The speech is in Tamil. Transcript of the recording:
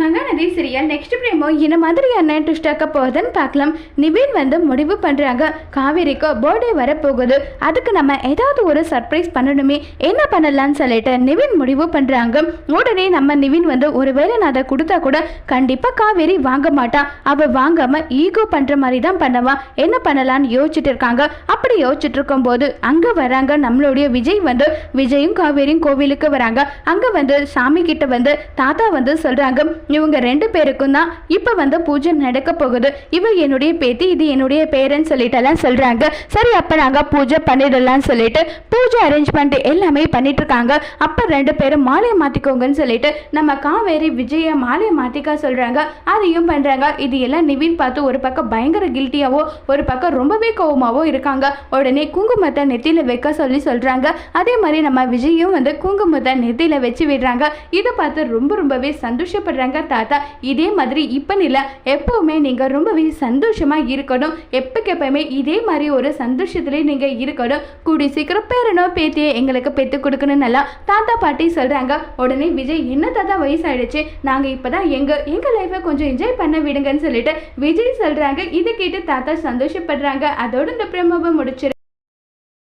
மகாநதி சீரியல் நெக்ஸ்ட் பிரேமோ என்ன மாதிரியான ட்விஸ்டாக்க போகுதுன்னு பார்க்கலாம். நிவின் வந்து முடிவு பண்ணுறாங்க காவேரிக்கு பர்த்டே வரப்போகுது. அதுக்கு நம்ம ஏதாவது ஒரு சர்ப்ரைஸ் பண்ணணுமே. என்ன பண்ணலாம்னு சொல்லிட்டு நிவின் முடிவு பண்ணுறாங்க உடனே நம்ம நிவின் வந்து ஒரு வேளை நான் அதை கொடுத்தா கூட கண்டிப்பாக காவேரி வாங்க மாட்டான் அவள் வாங்காமல் ஈகோ பண்ணுற மாதிரி தான் பண்ணவா. என்ன பண்ணலான்னு யோசிச்சுட்டு இருக்காங்க. அப்படி யோசிச்சுட்டு இருக்கும்போது அங்கே வராங்க நம்மளுடைய விஜய் வந்து. விஜயும் காவேரியும் கோவிலுக்கு வராங்க. அங்கே வந்து சாமி கிட்ட வந்து தாத்தா வந்து சொல்கிறாங்க இவங்க ரெண்டு பேருக்கும் தான் இப்போ வந்து பூஜை நடக்க போகுது. இவ என்னுடைய பேத்தி இது என்னுடைய பேரன்னு சொல்லிட்டெல்லாம் சொல்கிறாங்க சரி அப்போ நாங்கள் பூஜை பண்ணிடலாம்னு சொல்லிட்டு பூஜை அரேஞ்ச்மெண்ட் எல்லாமே பண்ணிட்டு இருக்காங்க அப்போ ரெண்டு பேரும் மாலையை மாற்றிக்கோங்கன்னு சொல்லிட்டு நம்ம காவேரி விஜய மாலையை மாற்றிக்க சொல்கிறாங்க அதையும் பண்ணுறாங்க இது எல்லாம் நிவின் பார்த்து ஒரு பக்கம் பயங்கர கில்ட்டியாவோ ஒரு பக்கம் ரொம்பவே கோவமாகவோ இருக்காங்க. உடனே குங்குமத்தை நெத்தியில் வைக்க சொல்லி சொல்கிறாங்க அதே மாதிரி நம்ம விஜயும் வந்து குங்குமத்தை நெத்தியில் வச்சு விடுறாங்க. இதை பார்த்து ரொம்ப ரொம்பவே சந்தோஷப்படுறாங்க. தாத்தா இதே மாதிரி இப்போ இல்லை. எப்போவுமே நீங்கள் ரொம்பவே சந்தோஷமாக இருக்கணும். எப்பக்கு எப்பவுமே இதே மாதிரி ஒரு சந்தோஷத்துலேயே நீங்கள் இருக்கணும். கூடி சீக்கிரம் பேரனோ பேத்தியை எங்களுக்கு பெற்று கொடுக்கணும்னு எல்லாம் தாத்தா பாட்டி சொல்கிறாங்க உடனே விஜய் என்ன தாத்தா வயசாயிடுச்சு? நாங்கள் இப்போ தான் எங்கள் எங்கள் லைஃப்பை கொஞ்சம் என்ஜாய் பண்ண விடுங்கன்னு சொல்லிட்டு விஜய் சொல்கிறாங்க இதை கேட்டு தாத்தா சந்தோஷப்படுறாங்க. அதோட இந்த பிரமவை முடிச்சிரு